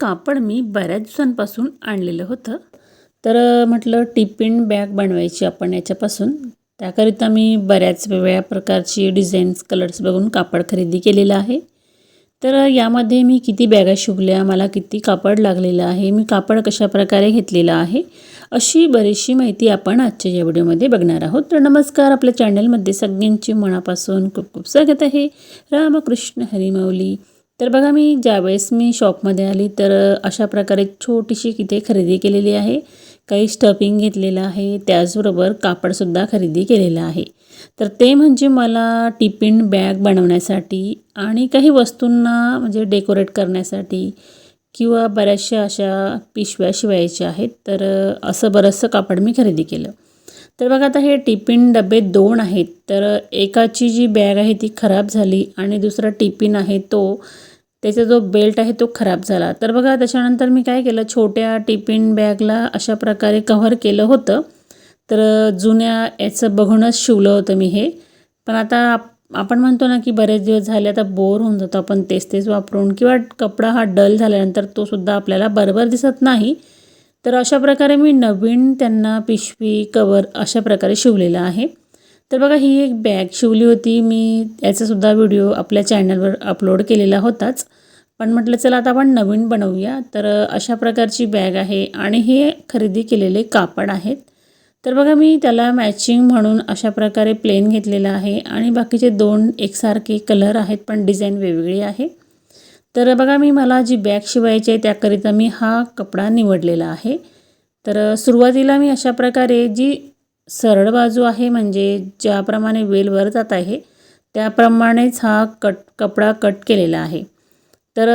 कापड मी बऱ्याच दिवसांपासून आणलेलं होतं. तर म्हटलं टिफिन बॅग बनवायची आपण याच्यापासून. त्याकरिता मी बऱ्याच वेगवेगळ्या प्रकारची डिझाईन्स कलर्स बघून कापड खरेदी केलेलं आहे. तर यामध्ये मी किती बॅगा शिवल्या मला किती कापड लागलेलं आहे मी कापड कशा प्रकारे घेतलेलं आहे अशी बरीचशी माहिती आपण आजच्या या व्हिडिओमध्ये बघणार आहोत. तर नमस्कार. आपल्या चॅनलमध्ये सगळ्यांची मनापासून खूप खूप स्वागत आहे. रामकृष्ण हरिमाऊली तर बघा मी ज्यावेळेस मी शॉपमध्ये आली तर अशा प्रकारे छोटीशी इथे खरेदी केलेली आहे. काही स्टफिंग घेतलेलं आहे त्याचबरोबर कापडसुद्धा खरेदी केलेलं आहे. तर ते म्हणजे मला टिफिन बॅग बनवण्यासाठी आणि काही वस्तूंना म्हणजे डेकोरेट करण्यासाठी किंवा बऱ्याचशा अशा पिशव्या शिवायच्या आहेत तर असं बरंचसं कापड मी खरेदी केलं. तर बघा आता हे टिफिन डबे दोन आहेत तर एकाची जी बॅग आहे ती खराब झाली आणि दुसरा टिफिन आहे तो त्याचा जो बेल्ट आहे तो खराब झाला. तर बघा त्याच्यानंतर मी काय केलं छोट्या टिफिन बॅगला अशा प्रकारे कव्हर केलं होतं. तर जुन्या याचं बघूनच शिवलं होतं मी हे. पण आता आप- आपण म्हणतो ना की बरेच दिवस झाले आता बोर होऊन जातो आपण तेच तेच वापरून. किंवा कपडा हा डल झाल्यानंतर तो सुद्धा आपल्याला बरोबर दिसत नाही. तर अशा प्रकारे मी नवीन त्यांना पिशवी कवर अशा प्रकारे शिवलेलं आहे. तर बघा ही एक बॅग शिवली होती. मी याचासुद्धा व्हिडिओ आपल्या चॅनलवर अपलोड केलेला होताच. पण म्हटलं चला आता आपण नवीन बनवूया. तर अशा प्रकारची बॅग आहे आणि हे खरेदी केलेले कापड आहेत. तर बघा मी त्याला मॅचिंग म्हणून अशा प्रकारे प्लेन घेतलेला आहे आणि बाकीचे दोन एकसारखे कलर आहेत पण डिझाईन वेगवेगळी आहे. तर बघा मी मला जी बॅग शिवायची आहे त्याकरिता मी हा कपडा निवडलेला आहे. तर सुरुवातीला मी अशा प्रकारे जी सरळ बाजू आहे म्हणजे ज्याप्रमाणे वेलवर जात आहे त्याप्रमाणेच हा कट कपडा कट केलेला आहे. तर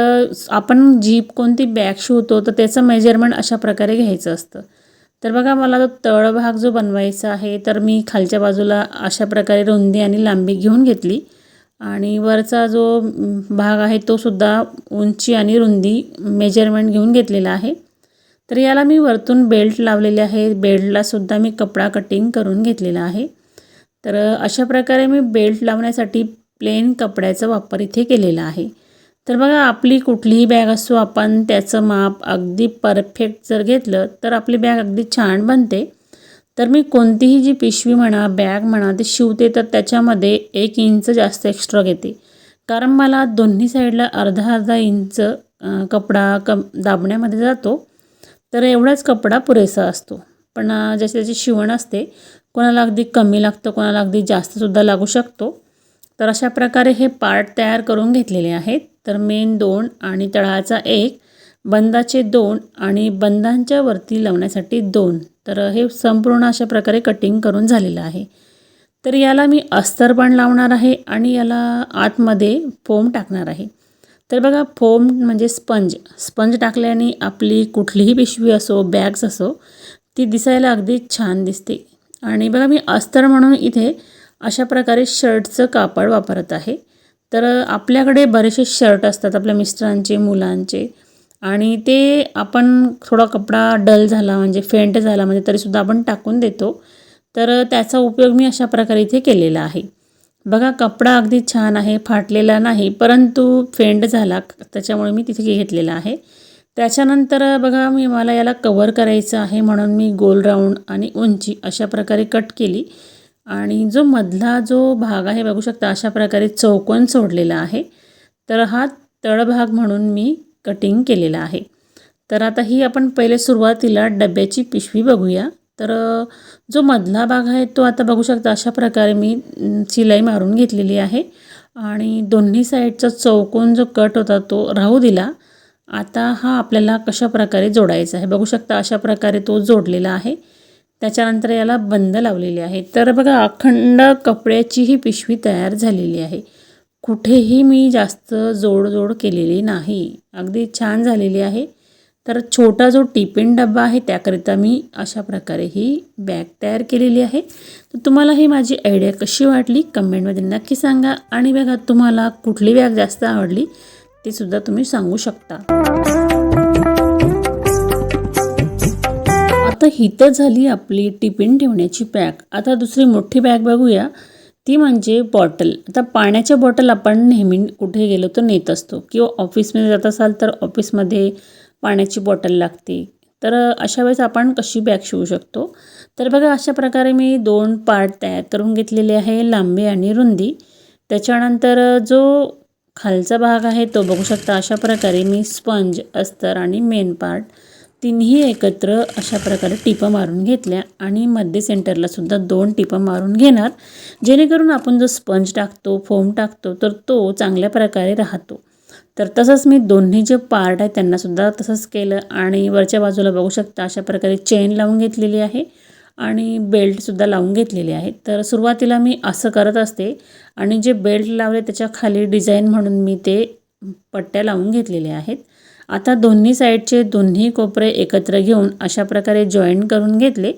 आपण जीप कोणती बॅग शिवतो तर त्याचं मेजरमेंट अशा प्रकारे घ्यायचं असतं. तर बघा मला तो भाग जो बनवायचा आहे तर मी खालच्या बाजूला अशा प्रकारे रुंदी आणि लांबी घेऊन घेतली. आणि वरचा जो भाग आहे तो सुद्धा उंची आणि रुंदी मेजरमेंट घेऊन घेतलेला आहे. तर याला मी वरतून बेल्ट लावलेले आहे. बेल्टलासुद्धा मी कपडा कटिंग करून घेतलेला आहे. तर अशा प्रकारे मी बेल्ट लावण्यासाठी प्लेन कपड्याचा वापर इथे केलेला आहे. तर बघा आपली कुठलीही बॅग असो आपण त्याचं माप अगदी परफेक्ट जर घेतलं तर आपली बॅग अगदी छान बनते. तर मी कोणतीही जी पिशवी म्हणा बॅग म्हणा ती शिवते तर त्याच्यामध्ये एक इंच जास्त एक्स्ट्रा घेते. कारण मला दोन्ही साईडला अर्धा अर्धा इंच कपडा कम दाबण्यामध्ये जातो. तर एवढाच कपडा पुरेसा असतो. पण ज्याची जशी त्याची शिवण असते कोणाला अगदी कमी लागतं कोणाला अगदी जास्तसुद्धा लागू शकतो. तर अशा प्रकारे हे पार्ट तयार करून घेतलेले आहेत. तर मेन दोन आणि तळाचा एक बंदाचे दोन आणि बंदांच्या वरती लावण्यासाठी दोन. तर हे संपूर्ण अशा प्रकारे कटिंग करून झालेलं आहे. तर याला मी अस्तर पण लावणार आहे आणि याला आतमध्ये फोम टाकणार आहे. तर बघा फोम म्हणजे स्पंज. स्पंज टाकल्याने आपली कुठलीही पिशवी असो बॅग्स असो ती दिसायला अगदी छान दिसते. आणि बघा मी अस्तर म्हणून इथे अशा प्रकारे शर्टचं कापड वापरत आहे. तर आपल्याकडे बरेचसे शर्ट असतात आपल्या मिस्टरांचे मुलांचे. आणि ते आपण थोडा कपडा डल झाला म्हणजे फेंट झाला म्हणजे तरीसुद्धा आपण टाकून देतो. तर त्याचा उपयोग मी अशा प्रकारे इथे केलेला आहे. बघा कपडा अगदी छान आहे फाटलेला नाही परंतु फेंड झाला. त्याच्यामुळे मी तिथे घेतलेला आहे. त्याच्यानंतर बघा मी मला याला कवर करायचं आहे म्हणून मी गोल राऊंड आणि उंची अशा प्रकारे कट केली. आणि जो मधला जो भाग आहे बघू शकता अशा प्रकारे चौकोन सोडलेला आहे. तर हा तळभाग म्हणून मी कटिंग केलेला आहे. तर आता ही आपण पहिले सुरुवातीला डब्याची पिशवी बघूया. तर जो मधला भाग आहे तो आता बघू शकता अशा प्रकारे मी शिलाई मारून घेतलेली आहे. आणि दोन्ही साईडचा चौकोन जो कट होता तो राहू दिला. आता हा आपल्याला कशा प्रकारे जोडायचा आहे? बघू शकता अशा प्रकारे तो जोडलेला आहे. त्याच्यानंतर याला बंद लावलेली आहे. तर बघा अखंड कपड्याची ही पिशवी तयार झालेली आहे. कुठेही मी जास्त जोडजोड केलेली नाही. अगदी छान झालेली आहे. तर छोटा जो टिफिन डब्बा आहे त्याकरिता मी अशा प्रकारे ही बॅग तयार केलेली आहे. तर तुम्हाला ही माझी आयडिया कशी वाटली कमेंटमध्ये नक्की सांगा. आणि बघा तुम्हाला कुठली बॅग जास्त आवडली ती सुद्धा तुम्ही सांगू शकता. आता ही तर झाली आपली टिफिन ठेवण्याची बॅग. आता दुसरी मोठी बॅग बघूया. ती म्हणजे बॉटल. आता पाण्याच्या बॉटल आपण नेहमी कुठे गेलो तर नेत असतो. किंवा ऑफिसमध्ये जात असाल तर ऑफिसमध्ये पाण्याची बॉटल लागते. तर अशा वेळेस आपण कशी बॅग शिवू शकतो? तर बघा अशा प्रकारे मी दोन पार्ट तयार करून घेतलेले आहे लांबी आणि रुंदी. त्याच्यानंतर जो खालचा भाग आहे तो बघू शकता. अशा प्रकारे मी स्पंज अस्तर आणि मेन पार्ट तिन्ही एकत्र अशा प्रकारे टिपं मारून घेतल्या आणि मध्य सेंटरला सुद्धा दोन टिपं मारून घेणार. जेणेकरून आपण जो स्पंज टाकतो फोम टाकतो तर तो चांगल्या प्रकारे राहतो. तर तसंच मी दोन्ही जे पार्ट आहेत त्यांनासुद्धा तसंच केलं. आणि वरच्या बाजूला बघू शकता अशा प्रकारे चेन लावून घेतलेली आहे. आणि बेल्टसुद्धा लावून घेतलेली आहे. तर सुरुवातीला मी असं करत असते. आणि जे बेल्ट लावले त्याच्याखाली डिझाईन म्हणून मी ते पट्ट्या लावून घेतलेल्या आहेत. आता दोन्ही साईडचे दोन्ही कोपरे एकत्र घेऊन अशा प्रकारे जॉईन करून घेतले.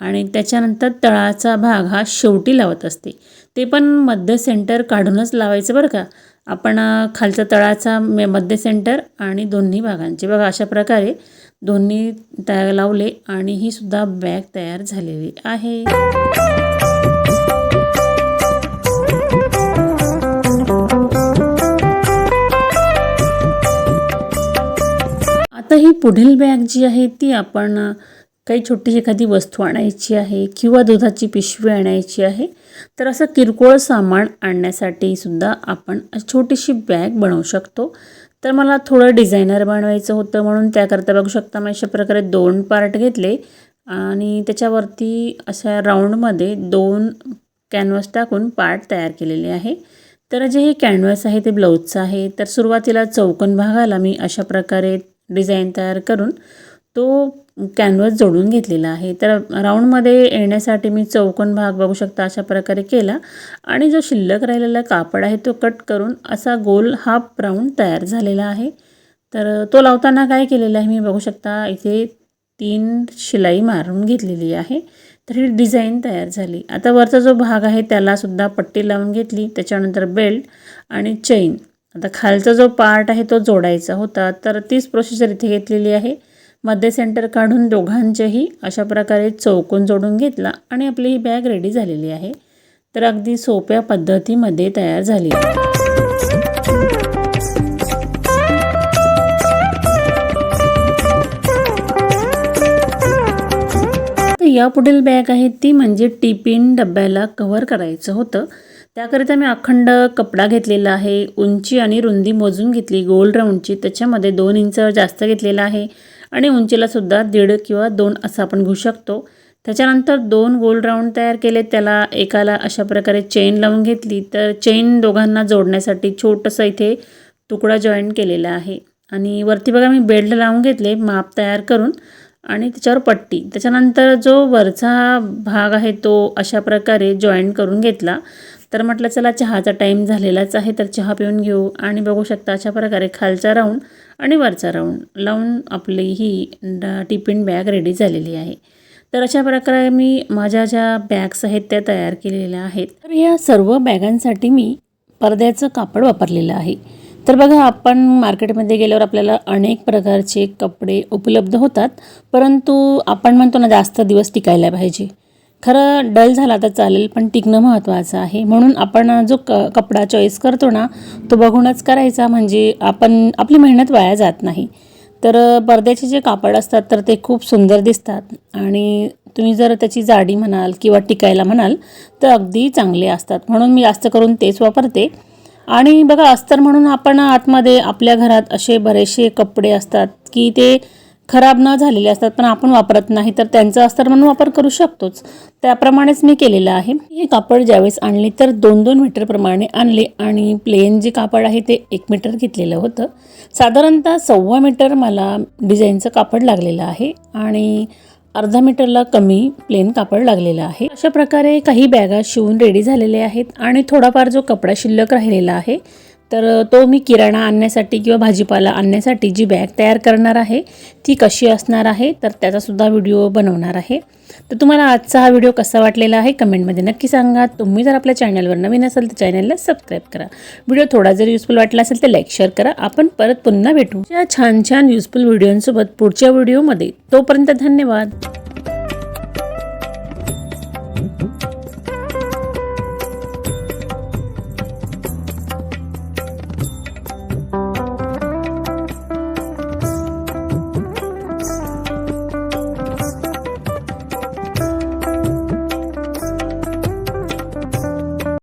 आणि त्याच्यानंतर तळाचा भाग हा शेवटी लावत असते. ते पण मध्य सेंटर काढूनच लावायचं बरं का? आपण खालचा तळाचा मे मध्य सेंटर आणि दोन्ही भागांचे. बघा अशा प्रकारे दोन्ही तयार लावले आणि ही सुद्धा बॅग तयार झालेली आहे. आता ही पुढील बॅग जी आहे ती आपण काही छोटी एखादी वस्तू आणायची आहे किंवा दुधाची पिशवी आणायची आहे तर असं किरकोळ सामान आणण्यासाठी सुद्धा आपण छोटीशी बॅग बनवू शकतो. तर मला थोडं डिझायनर बनवायचं होतं म्हणून त्याकरता बघू शकता मी अशा प्रकारे दोन पार्ट घेतले आणि त्याच्यावरती अशा राऊंडमध्ये दोन कॅनव्हास टाकून पार्ट तयार केलेले आहे. तर जे हे कॅनव्हास आहे ते ब्लाऊजचं आहे तर सुरुवातीला चौकन भागाला मी अशा प्रकारे डिझाईन तयार करून तो कॅनवस जोडून घेतलेला आहे. तर राऊंडमध्ये येण्यासाठी मी चौकोन भाग बघू शकता अशा प्रकारे केला. आणि जो शिल्लक राहिलेला कापड आहे तो कट करून असा गोल हाफ राऊंड तयार झालेला आहे. तर तो लावताना काय केलेला आहे मी बघू शकता. इथे तीन शिलाई मारून घेतलेली आहे. तर ही डिझाईन तयार झाली. आता वरचा जो भाग आहे त्यालासुद्धा पट्टी लावून घेतली. त्याच्यानंतर बेल्ट आणि चैन आता खालचा जो पार्ट आहे तो जोडायचा होता. तर तीच प्रोसिजर इथे घेतलेली आहे. मध्ये सेंटर काढून दोघांचेही अशा प्रकारे चौकोन जोडून घेतला आणि आपली ही बॅग रेडी झालेली आहे. तर अगदी सोप्या पद्धतीमध्ये तयार झाली या पुढील बॅग आहे ती म्हणजे टिफिन डब्याला कव्हर करायचं होतं. त्याकरिता मी अखंड कपडा घेतलेला आहे उंची आणि रुंदी मोजून घेतली गोल राऊंडची त्याच्यामध्ये दोन इंच जास्त घेतलेला आहे आणि उंचीलासुद्धा दीड किंवा दोन असं आपण घेऊ शकतो. त्याच्यानंतर दोन गोल राऊंड तयार केले त्याला एकाला अशा प्रकारे चेन लावून घेतली. तर चेन दोघांना जोडण्यासाठी छोटंसं इथे तुकडा जॉईन केलेला आहे. आणि वरती बघा मी बेल्ट लावून घेतले माप तयार करून आणि त्याच्यावर पट्टी. त्याच्यानंतर जो वरचा भाग आहे तो अशा प्रकारे जॉईन करून घेतला. तर म्हटलं चला चहाचा टाईम झालेलाच आहे तर चहा पिऊन घेऊ. आणि बघू शकता अशा प्रकारे खालचा राऊंड आणि वरचा राऊंड लावून आपली ही टिफिन बॅग रेडी झालेली आहे. तर अशा प्रकारे मी माझ्या ज्या बॅग्स आहेत त्या तयार केलेल्या आहेत. तर या सर्व बॅगांसाठी मी पडद्याचं कापड वापरलेलं आहे. तर बघा आपण मार्केटमध्ये गेल्यावर आपल्याला अनेक प्रकारचे कपडे उपलब्ध होतात परंतु आपण म्हणतो ना जास्त दिवस टिकायला पाहिजे. खरं डल झाला तर चालेल पण टिकणं महत्त्वाचं आहे. म्हणून आपण जो क कपडा चॉईस करतो ना तो बघूनच करायचा. म्हणजे आपण आपली मेहनत वाया जात नाही. तर पडद्याचे जे कापड असतात तर ते खूप सुंदर दिसतात. आणि तुम्ही जर त्याची जाडी म्हणाल किंवा टिकायला म्हणाल तर अगदी चांगले असतात. म्हणून मी जास्त करून तेच वापरते. आणि बघा अस्तर म्हणून आपण आतमध्ये आपल्या घरात असे बरेचसे कपडे असतात की ते खराब न झालेले असतात पण आपण वापरत नाही तर त्यांचा अस्तर म्हणून वापर करू शकतोच. त्याप्रमाणेच मी केलेलं आहे. हे कापड ज्यावेळेस आणले तर दोन दोन मीटरप्रमाणे आणले आणि प्लेन जे कापड आहे ते एक मीटर घेतलेलं होतं. साधारणतः सव्वा मीटर मला डिझाईनचं कापड लागलेलं आहे आणि अर्धा मीटरला कमी प्लेन कापड लागलेलं आहे. अशा प्रकारे काही बॅगा शिवून रेडी झालेले आहेत आणि थोडाफार जो कपडा शिल्लक राहिलेला आहे तर तो मी किराणा आणण्यासाठी किंवा भाजीपाला आणण्यासाठी जी बॅग तयार करणार आहे ती कशी असणार आहे तर त्याचासुद्धा व्हिडिओ बनवणार आहे. तर तुम्हाला आजचा हा व्हिडिओ कसा वाटलेला आहे कमेंटमध्ये नक्की सांगा. तुम्ही जर आपल्या चॅनलवर नवीन असेल तर चॅनलला सबस्क्राईब करा. व्हिडिओ थोडा जर युजफुल वाटला असेल तर लाईक शेअर करा. आपण परत पुन्हा भेटू. या छान छान युजफुल व्हिडिओंसोबत पुढच्या व्हिडिओमध्ये. तोपर्यंत धन्यवाद.